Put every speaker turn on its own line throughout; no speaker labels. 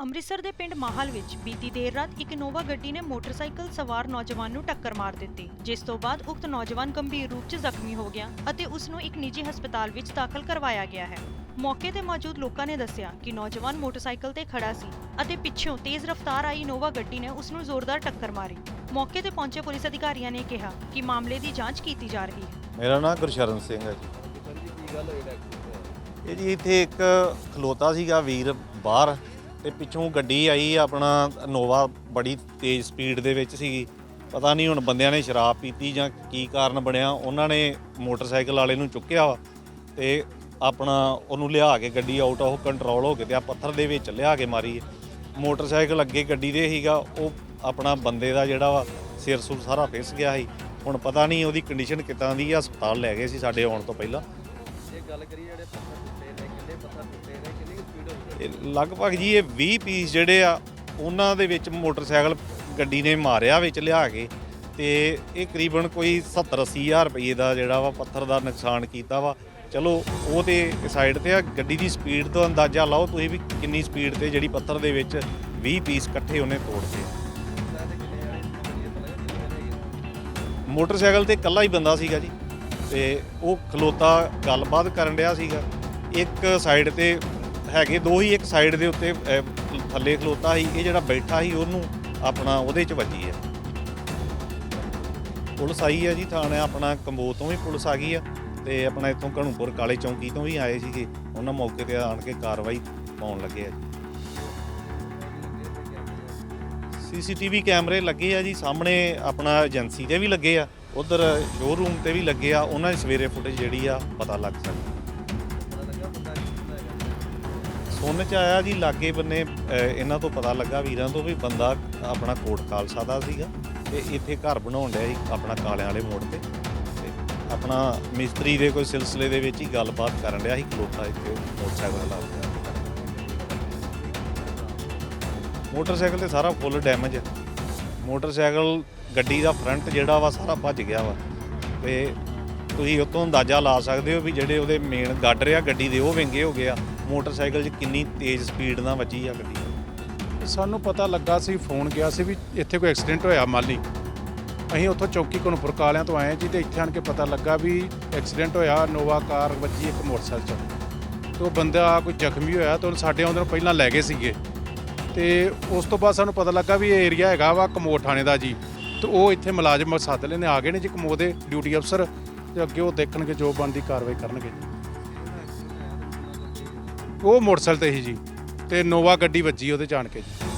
ਅੰਮ੍ਰਿਤਸਰ ਦੇ ਪਿੰਡ ਮਾਹਲ ਵਿੱਚ ਬੀਤੀ ਦੇਰ ਰਾਤ ਇੱਕ ਇਨੋਵਾ ਗੱਡੀ ਨੇ ਮੋਟਰਸਾਈਕਲ ਸਵਾਰ ਨੌਜਵਾਨ ਨੂੰ ਟੱਕਰ ਮਾਰ ਦਿੱਤੀ ਜਿਸ ਤੋਂ ਬਾਅਦ ਉਕਤ ਨੌਜਵਾਨ ਗੰਭੀਰ ਰੂਪ 'ਚ ਜ਼ਖਮੀ ਹੋ ਗਿਆ ਅਤੇ ਉਸ ਨੂੰ ਇੱਕ ਨਿੱਜੀ ਹਸਪਤਾਲ ਵਿੱਚ ਦਾਖਲ ਕਰਵਾਇਆ ਗਿਆ ਹੈ। ਮੌਕੇ ਤੇ ਮੌਜੂਦ ਲੋਕਾਂ ਨੇ ਦੱਸਿਆ ਕਿ ਨੌਜਵਾਨ ਮੋਟਰਸਾਈਕਲ ਤੇ ਖੜਾ ਸੀ ਅਤੇ ਪਿੱਛੋਂ ਤੇਜ਼ ਰਫ਼ਤਾਰ ਆਈ ਇਨੋਵਾ ਗੱਡੀ ਨੇ ਉਸ ਨੂੰ ਜ਼ੋਰਦਾਰ ਟੱਕਰ ਮਾਰੀ। ਮੌਕੇ ਤੇ ਪਹੁੰਚੇ ਪੁਲਿਸ ਅਧਿਕਾਰੀਆਂ ਨੇ ਕਿਹਾ ਕਿ ਮਾਮਲੇ ਦੀ ਜਾਂਚ ਕੀਤੀ ਜਾ ਰਹੀ ਹੈ।
ਮੇਰਾ ਨਾਮ ਗੁਰਸ਼ਰਨ ਸਿੰਘ ਹੈ ਜੀ।
ਸਰ ਜੀ ਕੀ ਗੱਲ ਹੋਈ ਡਾਕਟਰ
ਇਹ ਜੀ ਇੱਥੇ ਇੱਕ ਖਲੋਤਾ ਸੀਗਾ ਵੀਰ ਬਾਹਰ। ਤੇ ਪਿੱਛੋਂ ਗੱਡੀ ਆਈ, ਆਪਣਾ ਨੋਵਾ ਬੜੀ ਤੇਜ਼ ਸਪੀਡ ਦੇ ਵਿੱਚ ਸੀਗੀ। ਪਤਾ ਨਹੀਂ ਹੁਣ ਬੰਦਿਆਂ ਨੇ ਸ਼ਰਾਬ ਪੀਤੀ ਜਾਂ ਕੀ ਕਾਰਨ ਬਣਿਆ। ਉਹਨਾਂ ਨੇ ਮੋਟਰਸਾਈਕਲ ਵਾਲੇ ਨੂੰ ਚੁੱਕਿਆ ਵਾ ਤੇ ਆਪਣਾ ਉਹਨੂੰ ਲਿਆ ਕੇ ਗੱਡੀ ਆਊਟ ਆਫ ਕੰਟਰੋਲ ਹੋ ਕੇ ਤੇ ਆ ਪੱਥਰ ਦੇ ਵਿੱਚ ਲਿਆ ਕੇ ਮਾਰੀ। ਮੋਟਰਸਾਈਕਲ ਅੱਗੇ ਗੱਡੀ ਦੇ ਸੀਗਾ, ਉਹ ਆਪਣਾ ਬੰਦੇ ਦਾ ਜਿਹੜਾ ਵਾ ਸਿਰ ਸੁਰ ਸਾਰਾ ਫਿਸ ਗਿਆ ਸੀ। ਹੁਣ ਪਤਾ ਨਹੀਂ ਉਹਦੀ ਕੰਡੀਸ਼ਨ ਕਿੱਦਾਂ ਦੀ ਆ, ਹਸਪਤਾਲ ਲੈ ਗਏ ਸੀ ਸਾਡੇ ਆਉਣ ਤੋਂ ਪਹਿਲਾਂ।
ਗੱਲ ਕਰੀ ਜਿਹੜੇ ਪੱਥਰ ਟੁੱਟੇ ਨੇ ਕਿੰਨੇ ਪੱਥਰ ਟੁੱਟੇ ਨੇ ਕਿੰਨੀ ਸਪੀਡ ਹੋਊਗੀ
ਇਹ ਲਗਭਗ ਜੀ ਇਹ 20 ਪੀਸ ਜਿਹੜੇ ਆ ਉਹਨਾਂ ਦੇ ਵਿੱਚ ਮੋਟਰਸਾਈਕਲ ਗੱਡੀ ਨੇ ਮਾਰਿਆ ਵਿੱਚ ਲਿਆ ਕੇ ਤੇ ਇਹ ਕਰੀਬਨ ਕੋਈ 70 80 ਹਜ਼ਾਰ ਰੁਪਏ ਦਾ ਜਿਹੜਾ ਵਾ ਪੱਥਰ ਦਾ ਨੁਕਸਾਨ ਕੀਤਾ ਵਾ। ਚਲੋ ਉਹ ਤੇ ਸਾਈਡ ਤੇ ਆ ਗੱਡੀ ਦੀ ਸਪੀਡ ਤੋਂ ਅੰਦਾਜ਼ਾ ਲਾਓ ਤੁਸੀਂ ਵੀ ਕਿੰਨੀ ਸਪੀਡ ਤੇ ਜਿਹੜੀ ਪੱਥਰ ਦੇ ਵਿੱਚ 20 ਪੀਸ ਇਕੱਠੇ ਉਹਨੇ ਤੋੜਤੇ।
ਕਿੰਨੇ ਹੈਗੇ
ਮੋਟਰਸਾਈਕਲ ਤੇ ਇਕੱਲਾ ਹੀ ਬੰਦਾ ਸੀਗਾ ਜੀ। ਤੇ ਉਹ ਖਲੋਤਾ ਗੱਲਬਾਤ ਕਰਨ ਰਿਹਾ ਸੀਗਾ। ਇੱਕ ਸਾਈਡ ਤੇ ਹੈਗੇ ਦੋ ਹੀ ਇੱਕ ਸਾਈਡ ਦੇ ਉੱਤੇ ਅਹ, ਥੱਲੇ ਖਲੋਤਾ ਸੀ। ਇਹ ਜਿਹੜਾ ਬੈਠਾ ਸੀ ਉਹਨੂੰ ਆਪਣਾ ਉਹਦੇ ਚ ਵੱਜੀ ਹੈ ਪੁਲਿਸ ਆਈ ਹੈ ਜੀ ਥਾਣੇ ਆਪਣਾ ਕੰਬੋ ਤੋਂ ਵੀ ਪੁਲਿਸ ਆ ਗਈ ਆ ਤੇ ਆਪਣਾ ਇੱਥੋਂ ਘਣੂਪੁਰ ਕਾਲੇ ਚੌਂਕੀ ਤੋਂ ਵੀ ਆਏ ਸੀਗੇ। ਉਹਨਾਂ ਮੌਕੇ ਤੇ ਆਣ ਕੇ ਕਾਰਵਾਈ ਪਾਉਣ ਲੱਗੇ ਆ ਜੀ। ਸੀਸੀਟੀਵੀ ਕੈਮਰੇ ਲੱਗੇ ਆ ਜੀ, ਸਾਹਮਣੇ ਆਪਣਾ ਏਜੰਸੀ ਦੇ ਵੀ ਲੱਗੇ ਆ, ਉਧਰ ਸ਼ੋਰੂਮ ਤੇ ਵੀ ਲੱਗੇ ਆ, ਉਹਨਾਂ ਦੀ ਸਵੇਰੇ ਫੁਟੇਜ ਜਿਹੜੀ ਆ ਪਤਾ ਲੱਗ ਸਕਦੀ। ਸੁਣ ਚ ਆਇਆ ਜੀ, ਲਾਗੇ ਬੰਨੇ ਇਹਨਾਂ ਤੋਂ ਪਤਾ ਲੱਗਾ, ਵੀਰਾਂ ਤੋਂ ਵੀ ਬੰਦਾ ਆਪਣਾ ਕੋਟ ਖਾਲਸਾ ਦਾ ਸੀਗਾ ਤੇ ਇੱਥੇ ਘਰ ਬਣਾਉਣ ਡਿਆ ਸੀ, ਆਪਣਾ ਕਾਲਿਆਂ ਵਾਲੇ ਮੋੜ ਤੇ। ਤੇ ਆਪਣਾ ਮਿਸਤਰੀ ਦੇ ਕੋਈ ਸਿਲਸਿਲੇ ਦੇ ਵਿੱਚ ਹੀ ਗੱਲਬਾਤ ਕਰਨ ਡਿਆ ਸੀ, ਖਲੋਤਾ ਇੱਥੇ ਮੋਟਰਸਾਈਕਲ ਲਾ ਮੋਟਰਸਾਈਕਲ ਤੇ ਸਾਰਾ ਫੁੱਲ ਡੈਮੇਜ ਹੈ ਮੋਟਰਸਾਈਕਲ ਗੱਡੀ ਦਾ ਫਰੰਟ ਜਿਹੜਾ ਵਾ, ਸਾਰਾ ਭੱਜ ਗਿਆ ਵਾ। ਤੇ ਤੁਸੀਂ ਉਤੋਂ ਅੰਦਾਜ਼ਾ ਲਾ ਸਕਦੇ ਹੋ ਵੀ ਜਿਹੜੇ ਉਹਦੇ ਮੇਨ ਗਾਡਰ ਆ, ਗੱਡੀ ਦੇ ਉਹ ਵਿੰਗੇ ਹੋ ਗਏ ਆ। ਮੋਟਰਸਾਈਕਲ 'ਚ ਕਿੰਨੀ ਤੇਜ਼ ਸਪੀਡ ਨਾਲ ਵੱਜੀ ਆ ਗੱਡੀ?
ਸਾਨੂੰ ਪਤਾ ਲੱਗਾ ਸੀ, ਫੋਨ ਗਿਆ ਸੀ ਵੀ ਇੱਥੇ ਕੋਈ ਐਕਸੀਡੈਂਟ ਹੋਇਆ ਮਾਲੀ। ਅਸੀਂ ਉੱਥੋਂ ਚੌਕੀ ਕੋਨਪੁਰ ਕਾਲਿਆਂ ਤੋਂ ਆਏ ਜੀ ਤੇ ਇੱਥੇ ਆਣ ਕੇ ਪਤਾ ਲੱਗਾ ਵੀ ਐਕਸੀਡੈਂਟ ਹੋਇਆ, ਨੋਵਾ ਕਾਰ ਵੱਜੀ ਇੱਕ ਮੋਟਰਸਾਈਕਲ 'ਚ। ਤੇ ਉਹ ਬੰਦਾ ਕੋਈ ਜ਼ਖਮੀ ਹੋਇਆ ਤੇ ਉਹਨੂੰ ਸਾਡੇ ਆਉਂਦੇ ਨੂੰ ਪਹਿਲਾਂ ਲੈ ਗਏ ਸੀਗੇ। ਤੇ ਉਸ ਤੋਂ ਬਾਅਦ ਸਾਨੂੰ ਪਤਾ ਲੱਗਾ ਵੀ ਇਹ ਏਰੀਆ ਹੈਗਾ ਵਾ ਕਮੋਡ ਥਾਣੇ ਦਾ ਜੀ। ਤੇ ਉਹ ਇੱਥੇ ਮੁਲਾਜ਼ਮ ਸੱਦ ਲੈਣੇ ਆ ਗਏ ਨੇ ਜੀ ਕਮੋਦ ਦੇ ਡਿਊਟੀ ਅਫਸਰ ਤੇ ਅੱਗੇ ਉਹ ਦੇਖਣਗੇ ਜੋ ਬਣਦੀ ਕਾਰਵਾਈ ਕਰਨਗੇ। ਉਹ ਮੋਟਰਸਾਈਕਲ ਤੇ ਸੀ ਜੀ, ਤੇ ਨੋਵਾ ਗੱਡੀ ਵੱਜੀ ਉਹਦੇ ਜਾਣ ਕੇ ਜੀ।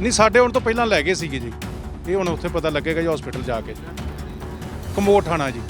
ਨਹੀਂ, ਸਾਡੇ ਹੁਣ ਤੋਂ ਪਹਿਲਾਂ ਲੈ ਗਏ ਸੀਗੇ ਜੀ। ਇਹ ਹੁਣ ਉੱਥੇ ਪਤਾ ਲੱਗੇਗਾ ਜੀ ਹਸਪੀਟਲ ਜਾ ਕੇ। ਕਮੋਠ ਥਾਣਾ ਜੀ।